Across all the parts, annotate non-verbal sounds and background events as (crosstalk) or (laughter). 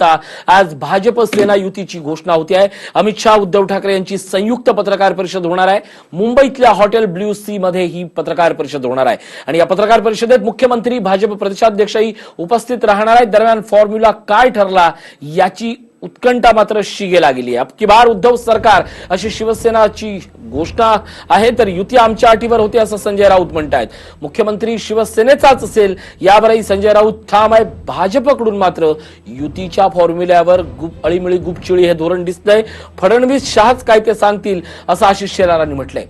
आज भाजप सेना युतीची घोषणा होती आहे. अमित शहा उद्धव ठाकरे यांची संयुक्त पत्रकार परिषद होणार आहे. मुंबईतल्या हॉटेल ब्ल्यू सी मध्ये ही पत्रकार परिषद होणार आहे. आणि या पत्रकार परिषदेत मुख्यमंत्री भाजप प्रदेशाध्यक्षही उपस्थित राहणार आहेत. दरम्यान फॉर्म्युला काय ठरला याची उत्कंठा मात्र शिगेला गेली आहे. अबकी बार उद्धव सरकार अशी शिवसेनाची घोषणा आहे तर युती आमच्या अटीवर होती असं संजय राऊत म्हणतायत. मुख्यमंत्री शिवसेनेचाच असेल यावरही संजय राऊत ठाम आहे. भाजपकडून मात्र युतीच्या फॉर्म्युल्यावर गुप अळीमिळी गुपचिळी हे धोरण दिसतंय. फडणवीस शहाच काय ते सांगतील असं आशिष शेलारांनी म्हटलंय.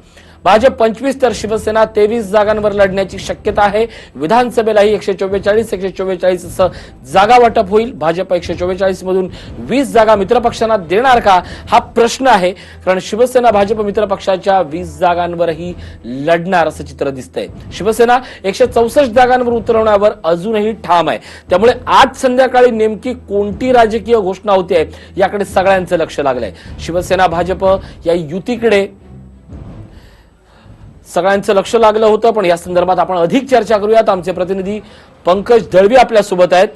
भाजप पंचवीस तर शिवसेना तेवीस जागांवर लढण्याची शक्यता आहे. विधानसभेलाही एकशे चव्वेचाळीस एकशे चव्वेचाळीस असं जागा वाटप होईल. भाजप एकशे चव्वेचाळीस मधून वीस जागा मित्रपक्षांना देणार का? हा प्रश्न आहे. कारण शिवसेना भाजप मित्रपक्षाच्या वीस जागांवरही लढणार असं चित्र दिसतंय. शिवसेना एकशे चौसष्ट जागांवर उतरवण्यावर अजूनही ठाम आहे. त्यामुळे आज संध्याकाळी नेमकी कोणती राजकीय घोषणा होते याकडे सगळ्यांचं लक्ष लागलंय. शिवसेना भाजप या युतीकडे सगळ्यांचं लक्ष लागलं होतं पण या संदर्भात आपण अधिक चर्चा करूयात. आमचे प्रतिनिधी पंकज दळवी आपल्यासोबत आहेत.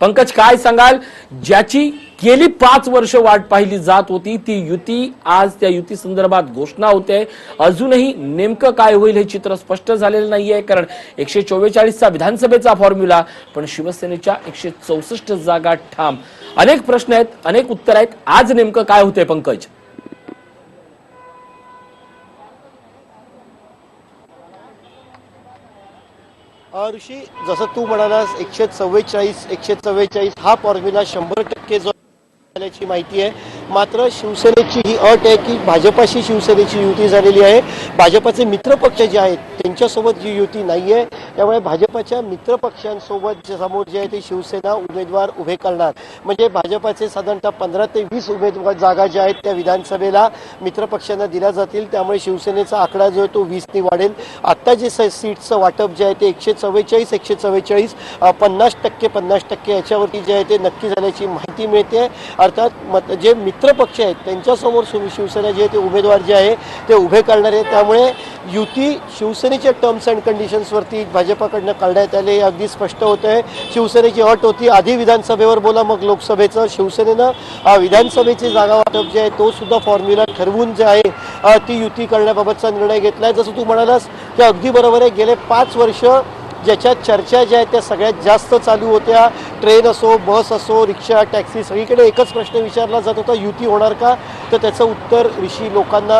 पंकज काय सांगाल? ज्याची गेली पाच वर्ष वाट पाहिली जात होती ती युती आज त्या युती संदर्भात घोषणा होते. अजूनही नेमकं काय होईल हे चित्र स्पष्ट झालेलं नाहीये कारण एकशे चव्वेचाळीसचा विधानसभेचा फॉर्म्युला पण शिवसेनेच्या एकशे चौसष्ट जागा ठाम. अनेक प्रश्न आहेत अनेक उत्तर आहेत. आज नेमकं काय होते पंकज? ऋषी जसं तू म्हणालास एकशे चव्वेचाळीस एकशे चव्वेचाळीस हा फॉर्म्युला शंभर टक्के जो झाल्याची माहिती आहे. मात्र शिवसेनेची ही अट आहे की भाजपाशी शिवसेनेची युती झालेली आहे. भाजपाचे मित्रपक्ष जे आहेत त्यांच्यासोबत जी युती नाही आहे त्यामुळे भाजपाच्या मित्रपक्षांसोबत समोर जे आहे ते शिवसेना उमेदवार उभे करणार. म्हणजे भाजपाचे साधारणतः पंधरा ते वीस उमेदवार जागा ज्या आहेत त्या विधानसभेला मित्रपक्षांना दिल्या जातील. त्यामुळे शिवसेनेचा आकडा जो आहे तो वीसनी वाढेल. आत्ता जे स- सीट्सचं वाटप जे आहे ते एकशे चव्वेचाळीस एकशे चव्वेचाळीस पन्नास टक्के पन्नास टक्के याच्यावरती जे आहे ते नक्की झाल्याची माहिती मिळते. अर्थात मत जे मित्रपक्ष आहेत त्यांच्यासमोर शिवसेना जे आहे ते उमेदवार जे आहे ते उभे करणार आहे. त्यामुळे युती शिवसेने शिवसेनेच्या टर्म्स अँड कंडिशन्सवरती भाजपाकडनं काढण्यात आले हे अगदी स्पष्ट होतं आहे शिवसेनेची अट होती आधी विधानसभेवर बोला मग लोकसभेचं. शिवसेनेनं विधानसभेची जागा वाटप जे आहे तो सुद्धा फॉर्म्युला ठरवून जे आहे ती युती करण्याबाबतचा निर्णय घेतला आहे जसं तू म्हणालास ते अगदी बरोबर आहे गेले पाच वर्ष ज्याच्या चर्चा ज्या आहेत त्या सगळ्यात जास्त चालू होत्या. ट्रेन असो बस असो रिक्षा टॅक्सी सगळीकडे एकच प्रश्न विचारला जात होता युती होणार का? तर त्याचं उत्तर ऋषी लोकांना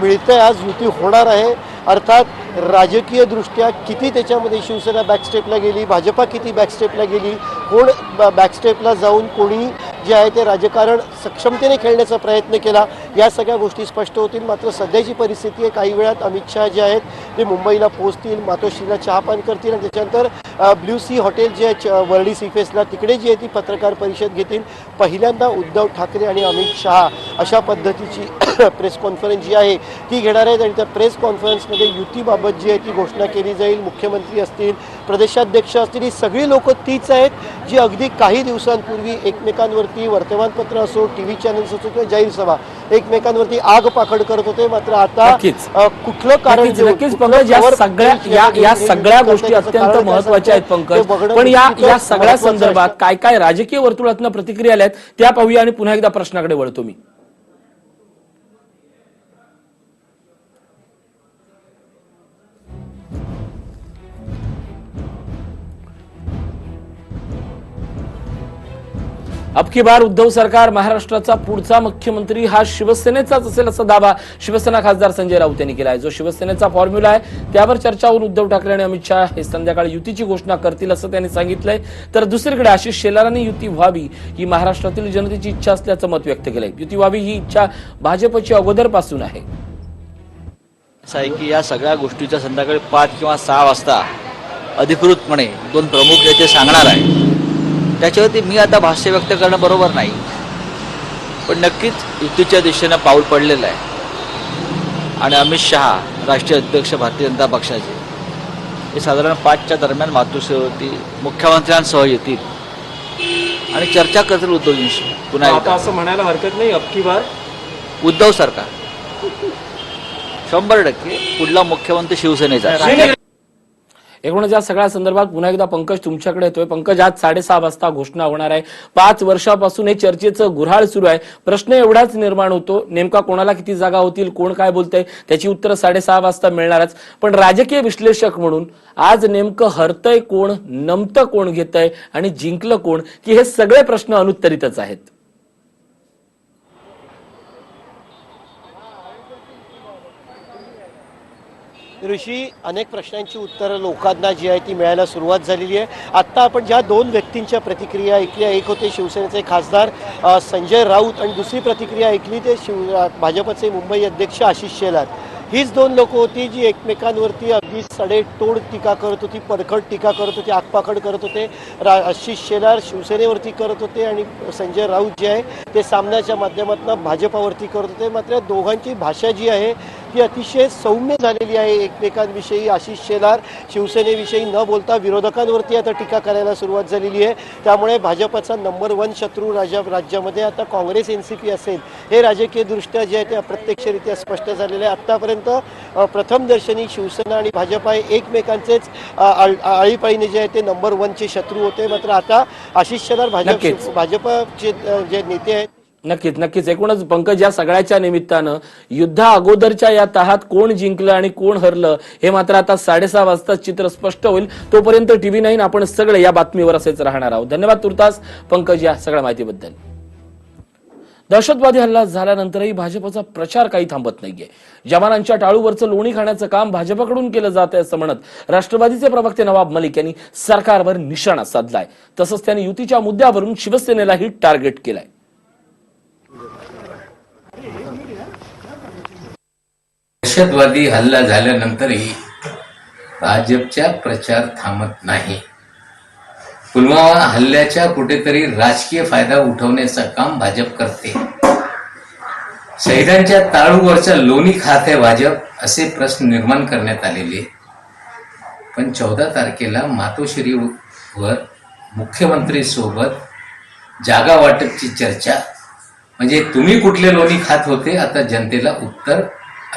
मिळतं आहे आज युती होणार आहे. अर्थात राजकीयदृष्ट्या किती त्याच्यामध्ये शिवसेना बॅकस्टेपला गेली भाजपा किती बॅकस्टेपला गेली कोण बॅकस्टेपला जाऊन कोणी जे आहे ते राजकारण सक्षमतेने खेळण्याचा प्रयत्न केला या सगळ्या गोष्टी स्पष्ट होतील. मात्र सध्याची परिस्थिती आहे काही वेळात अमित शहा जे आहेत ते मुंबईला पोहोचतील मातोश्रीला चहापान करतील आणि त्याच्यानंतर ब्ल्यू सी हॉटेल जे आहे च- सीफेसला तिकडे जी आहे ती पत्रकार परिषद घेतील. पहिल्यांदा उद्धव ठाकरे आणि अमित शहा अशा पद्धतीची (laughs) प्रेस कॉन्फरन्स जी आहे ती घेणार आहेत आणि त्या प्रेस कॉन्फरन्समध्ये युतीबाबत जी आहे ती घोषणा केली जाईल मुख्यमंत्री असतील प्रदेशाध्यक्ष असतील ही सगळी लोकं तीच आहेत जी अगदी काही दिवसांपूर्वी एकमेकांवरती वर्तमानपत्र असो टी व्ही चॅनल्स असो किंवा जाहीर सभा एकमेकांवरती आग पाखड करत होते. मात्र आता कुठलं कारण या सगळ्या गोष्टी अत्यंत महत्त्वाच्या आहेत पंकज. पण या सगळ्या. संदर्भात काय काय राजकीय वर्तुळातनं प्रतिक्रिया आल्या आहेत त्या पाहूया आणि पुन्हा एकदा प्रश्नाकडे वळतो मी. अब की बार उद्धव सरकार महाराष्ट्राचा पुढचा मुख्यमंत्री हा शिवसेनेचाच असेल असा दावा शिवसेना खासदार संजय राऊत यांनी केला आहे जो शिवसेनेचा फॉर्म्युला आहे त्यावर चर्चा होऊन उद्धव ठाकरे आणि अमित शहा हे संध्याकाळी युतीची घोषणा करतील असं त्यांनी सांगितलंय. तर दुसरीकडे आशिष शेलारांनी युती व्हावी ही महाराष्ट्रातील जनतेची इच्छा असल्याचं मत व्यक्त केलंय. युती व्हावी ही इच्छा भाजपची अगोदरपासून आहे. असं आहे की या सगळ्या गोष्टीच्या संध्याकाळी पाच किंवा सहा वाजता अधिकृतपणे दोन प्रमुख नेते सांगणार आहे त्याच्यावरती मी आता भाष्य व्यक्त करणं बरोबर नाही. पण नक्कीच युतीच्या दिशेनं पाऊल पडलेलं आहे. आणि अमित शहा राष्ट्रीय अध्यक्ष भारतीय जनता पक्षाचे हे साधारण पाचच्या दरम्यान मातोश्रीवरती मुख्यमंत्र्यांसह येतील. आणि चर्चा करतील उद्धवजींशी पुन्हा एकदा. असं म्हणायला हरकत नाही अबकी बार. उद्धव सरकार. शंभर टक्के पुढला मुख्यमंत्री शिवसेनेचा. शिवसेने- एकूणच या सगळ्या संदर्भात पुन्हा एकदा पंकज तुमच्याकडे येतोय. पंकज आज साडेसहा वाजता घोषणा होणार आहे. पाच वर्षापासून हे चर्चेचं गुऱ्हाळ सुरू आहे. प्रश्न एवढाच निर्माण होतो नेमका कोणाला किती जागा होतील कोण काय बोलतंय त्याची उत्तरं साडेसहा वाजता मिळणारच. पण राजकीय विश्लेषक म्हणून आज नेमकं हरतय कोण नमतं कोण घेतंय आणि जिंकलं कोण की हे सगळे प्रश्न अनुत्तरितच आहेत. ऋषी अनेक प्रश्नांची उत्तरं लोकांना जी आहे ती मिळायला सुरुवात झालेली आहे. आत्ता आपण ज्या दोन व्यक्तींच्या प्रतिक्रिया ऐकल्या एक होते शिवसेनेचे खासदार संजय राऊत आणि दुसरी प्रतिक्रिया ऐकली ते शिव भाजपचे मुंबई अध्यक्ष आशिष शेलार. हीच दोन लोक होती जी एकमेकांवरती अगदी सडेतोड टीका करत होती परखड टीका करत होती आगपाखड करत होते. रा आशिष शेलार शिवसेनेवरती करत होते आणि संजय राऊत जे आहे ते सामन्याच्या माध्यमातून भाजपावरती करत होते. मात्र दोघांची भाषा जी आहे ती अतिशय सौम्य झालेली आहे एकमेकांविषयी. आशिष शेलार शिवसेनेविषयी न बोलता विरोधकांवरती आता टीका करायला सुरुवात झालेली आहे. त्यामुळे भाजपचा नंबर वन शत्रू राजा राज्यामध्ये आता काँग्रेस एन सी पी असेल. हे राजकीयदृष्ट्या जे आहे ते अप्रत्यक्षरित्या स्पष्ट झालेले आहे. आत्तापर्यंत अ, प्रथम दर्शनी शिवसेना आणि भाजपा हे एकमेकांचेच आळीपाळीने जे आहे ते नंबर वनचे शत्रू होते. मात्र आता आशिष शेलार भाजप. भाजपचे जे नेते आहेत नक्कीच नक्कीच. एकूणच पंकज या सगळ्याच्या निमित्तानं युद्धा अगोदरच्या या तहात कोण जिंकलं आणि कोण हरलं हे मात्र आता साडेसहा वाजता चित्र स्पष्ट होईल. तोपर्यंत टीव्ही नाईन आपण सगळे या बातमीवर असेच राहणार आहोत. धन्यवाद तुर्तास पंकज या सगळ्या माहितीबद्दल. दहशतवादी हल्ला झाल्यानंतरही भाजपचा प्रचार काही थांबत नाहीये. जवानांच्या टाळूवरचं लोणी खाण्याचं काम भाजपकडून केलं जात आहे असं म्हणत राष्ट्रवादीचे प्रवक्ते नवाब मलिक यांनी सरकारवर निशाणा साधलाय. तसंच त्यांनी युतीच्या मुद्द्यावरून शिवसेनेलाही टार्गेट केलंय. दहशतवादी हल्ला झाल्यानंतरही भाजपचा प्रचार थांबत नाही. पुलवामा हल्ल्याचा कुठेतरी राजकीय फायदा उठवण्याचं काम भाजप करते. शहीदांच्या ताळूवरच्या लोणी खात आहे भाजप असे प्रश्न निर्माण करण्यात आलेले. पण चौदा तारखेला मातोश्रीवर मुख्यमंत्री सोबत जागा वाटपची चर्चा. म्हणजे तुम्ही कुठले लोणी खात होते आता जनतेला उत्तर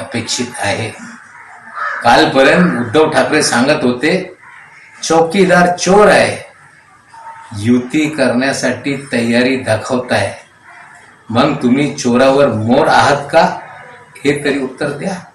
अपेक्षित आहे. कालपर्यंत उद्धव ठाकरे सांगत होते चौकीदार चोर आहे. युती करण्यासाठी तयारी दाखवताय. मग तुम्ही चोरावर मोर आहात का? हे तरी उत्तर द्या.